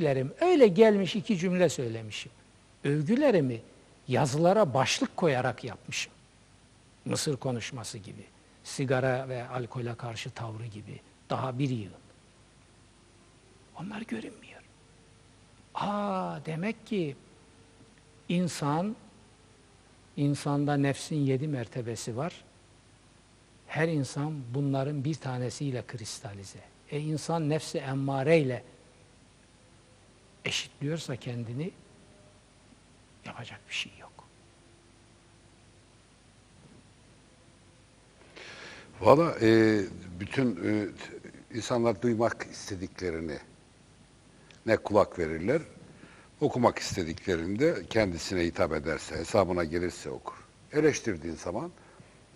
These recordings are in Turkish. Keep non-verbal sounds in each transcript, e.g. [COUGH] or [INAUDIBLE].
bildiklerim öyle gelmiş iki cümle söylemişim. Övgülerimi yazılara başlık koyarak yapmışım. Mısır konuşması gibi, sigara ve alkole karşı tavrı gibi daha bir yığın. Onlar görünmüyor. Aa demek ki insan, insanda nefsin yedi mertebesi var. Her insan bunların bir tanesiyle kristalize. E insan nefsi emmareyle eşitliyorsa kendini yapacak bir şey yok. Valla e, bütün e, insanlar duymak istediklerini ne kulak verirler, okumak istediklerinde kendisine hitap ederse, hesabına gelirse okur. Eleştirdiğin zaman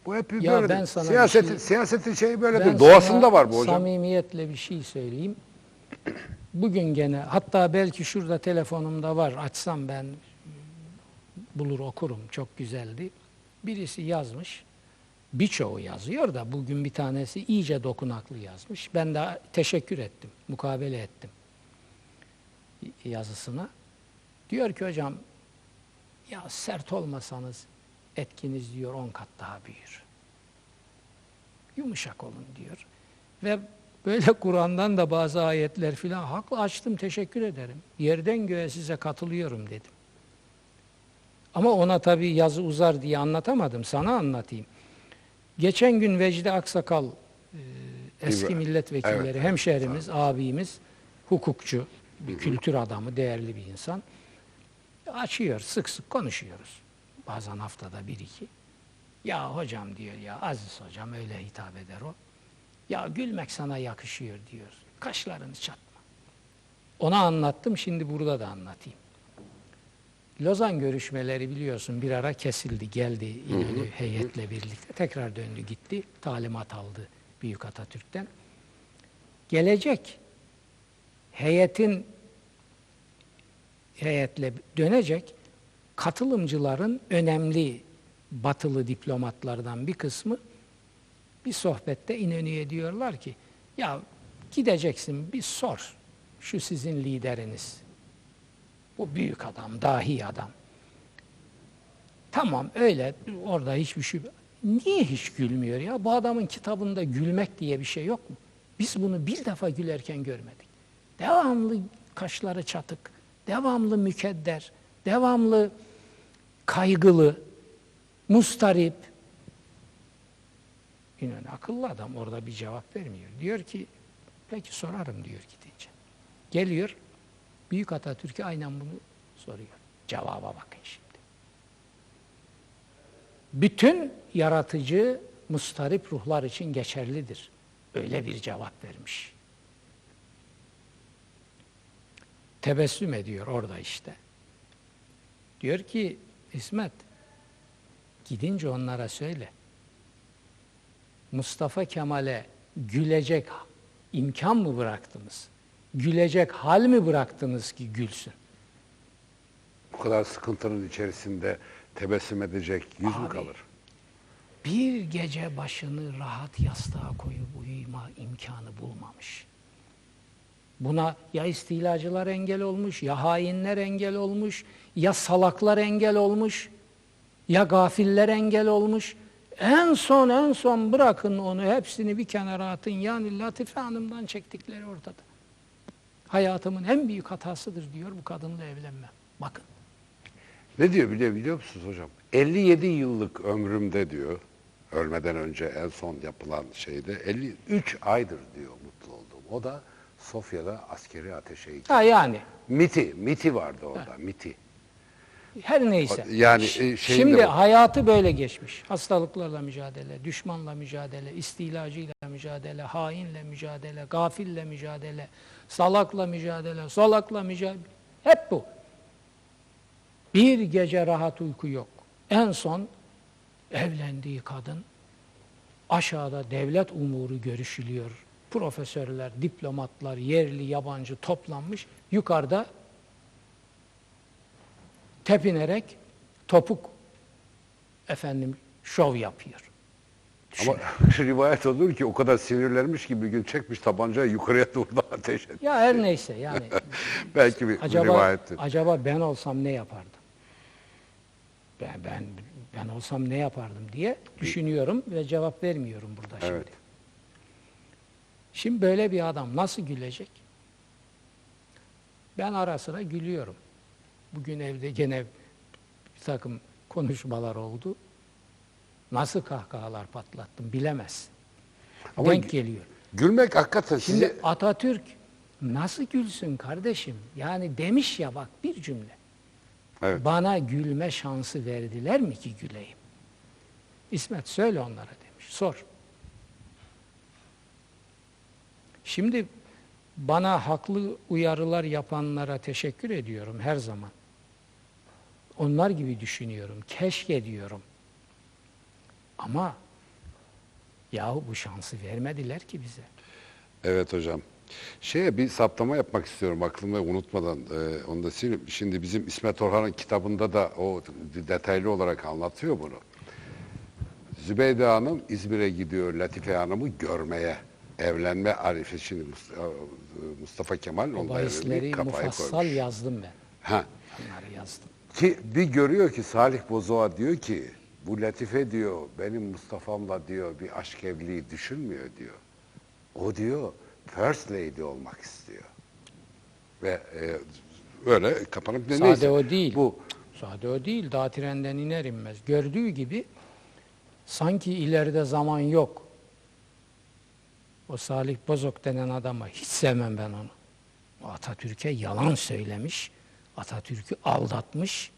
bu hep Ya böyle. ben sana siyasetin, şey- siyasetin şeyi böyledir. Ben Doğasında var bu hocam. Samimiyetle bir şey söyleyeyim. Bugün gene hatta belki şurada telefonumda var açsam ben bulur okurum çok güzeldi. Birisi yazmış. Birçoğu yazıyor da bugün bir tanesi iyice dokunaklı yazmış. Ben de teşekkür ettim, mukabele ettim yazısına. Diyor ki hocam ya sert olmasanız etkiniz diyor 10 kat daha büyür yumuşak olun diyor. Ve böyle Kur'an'dan da bazı ayetler filan haklı açtım teşekkür ederim. Yerden göğe size katılıyorum dedim. Ama ona tabii yazı uzar diye anlatamadım. Sana anlatayım. Geçen gün Vecdi Aksakal e, eski Evet. milletvekilleri, Evet, hemşehrimiz, abimiz, hukukçu, bir kültür adamı, değerli bir insan. Açıyor, sık sık konuşuyoruz. Bazen haftada bir iki. Ya hocam diyor ya Aziz hocam öyle hitap eder o. Ya gülmek sana yakışıyor diyor. Kaşlarını çatma. Ona anlattım şimdi burada da anlatayım. Lozan görüşmeleri biliyorsun bir ara kesildi geldi İnönü heyetle birlikte tekrar döndü gitti talimat aldı Büyük Atatürk'ten. Gelecek heyetin heyetle dönecek katılımcıların önemli batılı diplomatlardan bir kısmı bir sohbette İnönü'ye diyorlar ki ya gideceksin bir sor şu sizin lideriniz. Bu büyük adam, dahi adam. Tamam öyle orada hiçbir şey Niye hiç gülmüyor ya? Bu adamın kitabında gülmek diye bir şey yok mu? Biz bunu bir defa gülerken görmedik. Devamlı kaşları çatık, devamlı mükedder, devamlı kaygılı, mustarip. İnönü akıllı adam orada bir cevap vermiyor. Diyor ki peki sorarım diyor gidince. Geliyor Büyük Atatürk'e aynen bunu soruyor. Cevaba bakın şimdi. Bütün yaratıcı mustarip ruhlar için geçerlidir. Öyle bir cevap vermiş. Tebessüm ediyor orada işte. Diyor ki İsmet Gidince onlara söyle. Mustafa Kemal'e gülecek imkan mı bıraktınız? Gülecek hal mi bıraktınız ki gülsün? Bu kadar sıkıntının içerisinde tebessüm edecek yüz mü Abi, kalır? Bir gece başını rahat yastığa koyup uyuma imkanı bulmamış. Buna ya istilacılar engel olmuş, ya hainler engel olmuş, ya salaklar engel olmuş. Ya gafiller engel olmuş. En son en son bırakın onu hepsini bir kenara atın. Yani Latife Hanım'dan çektikleri ortada. Hayatımın en büyük hatasıdır diyor bu kadınla evlenmem. Bakın. Ne diyor biliyor, biliyor musunuz hocam? 57 yıllık ömrümde diyor, ölmeden önce en son yapılan şeyde 53 aydır diyor mutlu oldum. O da Sofya'da askeri ateşe gitti. Ha yani Miti, miti vardı orada, miti. Her neyse. Yani, e, Şimdi bu. hayatı böyle geçmiş. Hastalıklarla mücadele, düşmanla mücadele, istilacıyla mücadele, hainle mücadele, gafille mücadele, salakla mücadele, salakla mücadele. Hep bu. Bir gece rahat uyku yok. En son evlendiği kadın aşağıda devlet umuru görüşülüyor. Profesörler, diplomatlar, yerli, yabancı toplanmış. Yukarıda tepinerek topuk efendim şov yapıyor. Ama [LAUGHS] rivayet olur ki o kadar sinirlenmiş ki bir gün çekmiş tabancayı yukarıya doğru da [LAUGHS] ateş etmiş. Ya her neyse yani [LAUGHS] Belki bir acaba rivayettir. acaba ben olsam ne yapardım? Ben ben ben olsam ne yapardım diye düşünüyorum ve cevap vermiyorum burada şimdi. Evet. Şimdi böyle bir adam nasıl gülecek? Ben ara sıra gülüyorum. Bugün evde gene bir takım konuşmalar oldu. Nasıl kahkahalar patlattım bilemezsin. Ama Denk geliyor. Gülmek hakikaten Şimdi sizi... Atatürk nasıl gülsün kardeşim? Yani demiş ya bak bir cümle. Evet. Bana gülme şansı verdiler mi ki güleyim? İsmet söyle onlara demiş. Sor. Şimdi bana haklı uyarılar yapanlara teşekkür ediyorum her zaman. Onlar gibi düşünüyorum. Keşke diyorum. Ama yahu bu şansı vermediler ki bize. Evet hocam. Şeye bir saptama yapmak istiyorum aklımda unutmadan e, onu da sileyim. Şimdi bizim İsmet Orhan'ın kitabında da o detaylı olarak anlatıyor bunu. Zübeyde Hanım İzmir'e gidiyor Latife Hanım'ı görmeye. Evlenme arifi şimdi Mustafa, Mustafa Kemal O onunla bahisleri evlenmeyi kafaya mufassal koymuş. yazdım ben. Ha. Onları yazdım. Ki bir görüyor ki Salih Bozoğa diyor ki bu Latife diyor benim Mustafa'mla diyor bir aşk evliliği düşünmüyor diyor. O diyor First Lady olmak istiyor. Ve e, öyle kapanıp ne Sade neyse. o değil. Bu Sade o değil. Daha trenden iner inmez. Gördüğü gibi sanki ileride zaman yok. O Salih Bozok denen adama hiç sevmem ben onu. Atatürk'e yalan söylemiş. Atatürk'ü aldatmış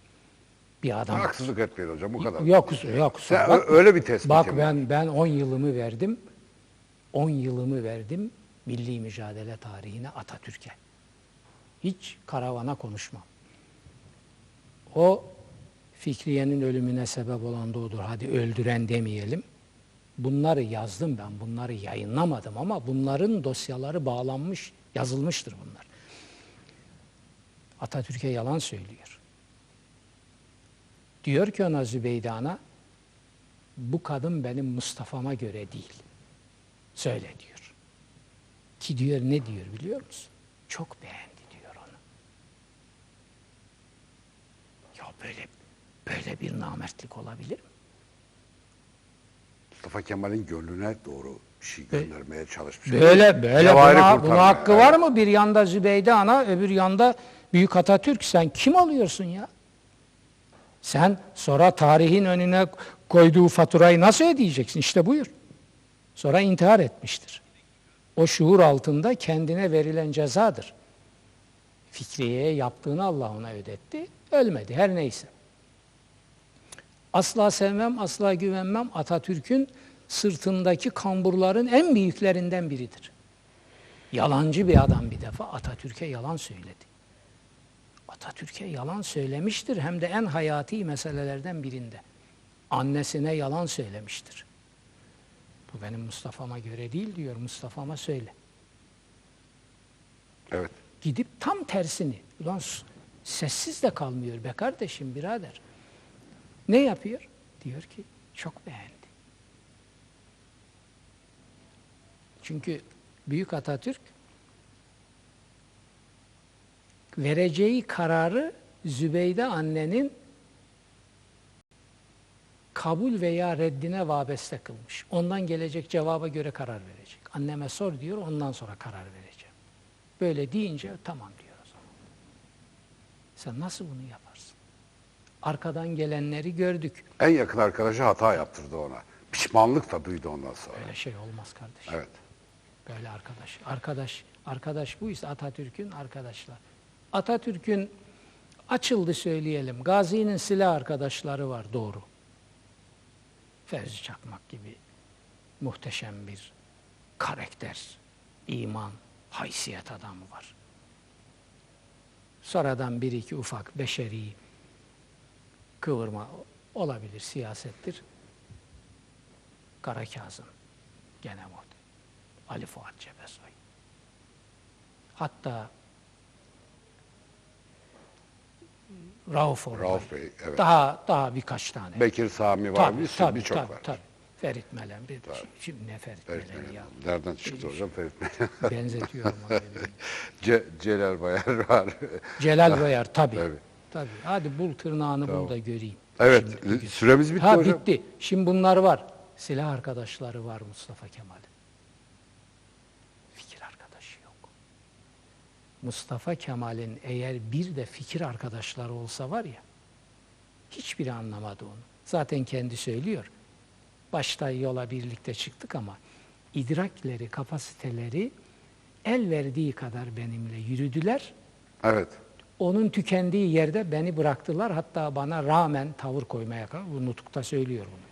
bir adam. haksızlık etmeyin hocam o kadar. Yok, yok. kusura Sen bakma. ö- öyle bir tespitim Bak ben ben 10 yılımı verdim. 10 yılımı verdim milli mücadele tarihine Atatürk'e. Hiç karavana konuşmam. O Fikriye'nin ölümüne sebep olan da odur. Hadi öldüren demeyelim. Bunları yazdım ben. Bunları yayınlamadım ama bunların dosyaları bağlanmış, yazılmıştır bunlar. Atatürk'e yalan söylüyor. Diyor ki ona Zübeyde ana, bu kadın benim Mustafa'ma göre değil. Söyle diyor. Ki diyor ne diyor biliyor musun? Çok beğendi diyor onu. Ya böyle böyle bir namertlik olabilir mi? Mustafa Kemal'in gönlüne doğru bir şey göndermeye çalışmış. Böyle böyle Cevahiri buna, buna hakkı var mı? Bir yanda Zübeyde ana, öbür yanda Büyük Atatürk. Sen kim oluyorsun ya? Sen sonra tarihin önüne koyduğu faturayı nasıl ödeyeceksin? İşte buyur. Sonra intihar etmiştir. O şuur altında kendine verilen cezadır. Fikriye'ye yaptığını Allah ona ödetti. Ölmedi her neyse. Asla sevmem, asla güvenmem Atatürk'ün sırtındaki kamburların en büyüklerinden biridir. Yalancı bir adam bir defa Atatürk'e yalan söyledi. Atatürk'e yalan söylemiştir hem de en hayati meselelerden birinde. Annesine yalan söylemiştir. Bu benim Mustafa'ma göre değil diyor. Mustafa'ma söyle. Evet. Gidip tam tersini. Ulan sessiz de kalmıyor be kardeşim birader. Ne yapıyor? Diyor ki çok beğendi. Çünkü Büyük Atatürk vereceği kararı Zübeyde annenin kabul veya reddine vabeste kılmış. Ondan gelecek cevaba göre karar verecek. Anneme sor diyor, ondan sonra karar vereceğim. Böyle deyince tamam diyor o zaman. Sen nasıl bunu yaparsın? Arkadan gelenleri gördük. En yakın arkadaşı hata yaptırdı ona. Pişmanlık da duydu ondan sonra. Böyle şey olmaz kardeşim. Evet. Böyle arkadaş. Arkadaş, arkadaş bu ise Atatürk'ün arkadaşlar. Atatürk'ün açıldı söyleyelim. Gazi'nin silah arkadaşları var doğru. Fevzi Çakmak gibi muhteşem bir karakter, iman, haysiyet adamı var. Sonradan bir iki ufak beşeri kıvırma olabilir, siyasettir. Kara Kazım, gene muhtemelen. Ali Fuat Cebesoy. Hatta Rauf Orbay. Rauf Bey, evet. Daha daha birkaç tane. Bekir Sami var, bir sürü birçok var. tabii. Ferit Melen bir şimdi ne Ferit, Ferit Melen ya Nereden çıktı hocam Ferit [LAUGHS] benzetiyorum onu. [LAUGHS] Ce, Celal Bayar var. Celal Bayar tabii. [LAUGHS] Tabii. Tabii. Hadi bul tırnağını bul da göreyim. Evet, Şimdi- süremiz bitti ha, hocam. bitti. Şimdi bunlar var. Silah arkadaşları var Mustafa Kemal'in. Fikir arkadaşı yok. Mustafa Kemal'in eğer bir de fikir arkadaşları olsa var ya, hiçbiri anlamadı onu. Zaten kendi söylüyor. Başta yola birlikte çıktık ama idrakleri, kapasiteleri el verdiği kadar benimle yürüdüler. Evet. Onun tükendiği yerde beni bıraktılar. Hatta bana rağmen tavır koymaya kalk. Bu nutukta söylüyor bunu.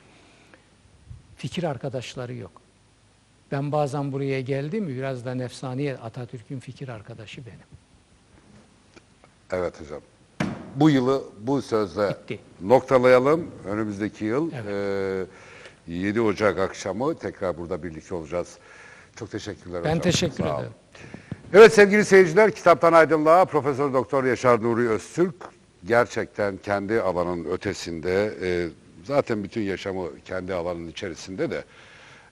Fikir arkadaşları yok. Ben bazen buraya geldim mi biraz da nefsaniye Atatürk'ün fikir arkadaşı benim. Evet hocam. Bu yılı bu sözle Bitti. noktalayalım. Önümüzdeki yıl e, 7 Ocak akşamı tekrar burada birlikte olacağız. Çok teşekkürler Ben hocam. teşekkür Sağ olun. ederim. Evet sevgili seyirciler, Kitaptan Aydınlığa Profesör Doktor Yaşar Nuri Öztürk gerçekten kendi alanın ötesinde, e, zaten bütün yaşamı kendi alanın içerisinde de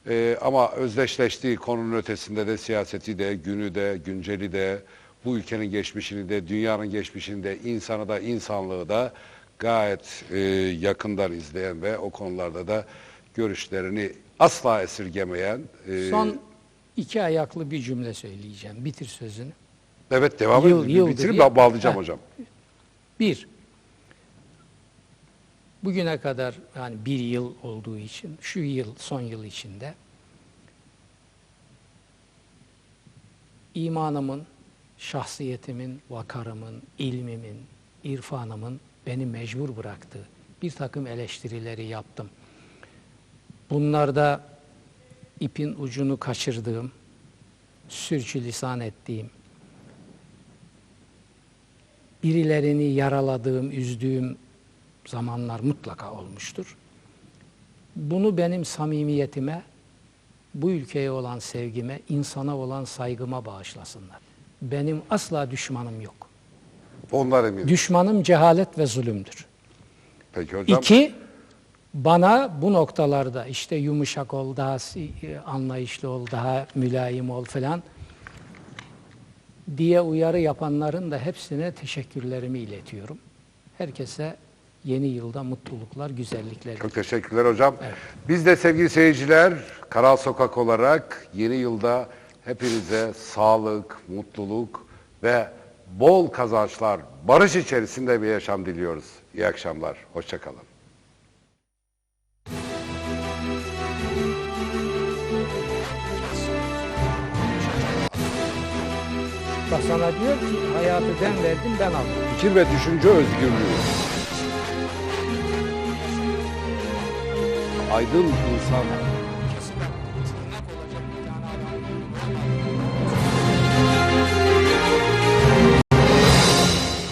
e, ama özdeşleştiği konunun ötesinde de siyaseti de, günü de, günceli de, bu ülkenin geçmişini de, dünyanın geçmişini de, insanı da, insanlığı da gayet e, yakından izleyen ve o konularda da görüşlerini asla esirgemeyen e, Son iki ayaklı bir cümle söyleyeceğim. Bitir sözünü. Evet devam Yıl- edin. Bitirip ya. bağlayacağım Heh. hocam. Bir, bugüne kadar yani bir yıl olduğu için, şu yıl, son yıl içinde imanımın, şahsiyetimin, vakarımın, ilmimin, irfanımın beni mecbur bıraktığı bir takım eleştirileri yaptım. Bunlarda ipin ucunu kaçırdığım, sürçülisan ettiğim, birilerini yaraladığım, üzdüğüm zamanlar mutlaka olmuştur. Bunu benim samimiyetime, bu ülkeye olan sevgime, insana olan saygıma bağışlasınlar. Benim asla düşmanım yok. Onlar emin. Düşmanım cehalet ve zulümdür. Peki hocam. İki, bana bu noktalarda işte yumuşak ol, daha si- anlayışlı ol, daha mülayim ol falan diye uyarı yapanların da hepsine teşekkürlerimi iletiyorum. Herkese yeni yılda mutluluklar, güzellikler. Çok teşekkürler hocam. Biz de sevgili seyirciler Karal Sokak olarak yeni yılda hepinize sağlık, mutluluk ve bol kazançlar, barış içerisinde bir yaşam diliyoruz. İyi akşamlar. Hoşçakalın. Bak sana diyor ki hayatı ben verdim, ben aldım. Fikir ve düşünce özgürlüğü. Aydın insan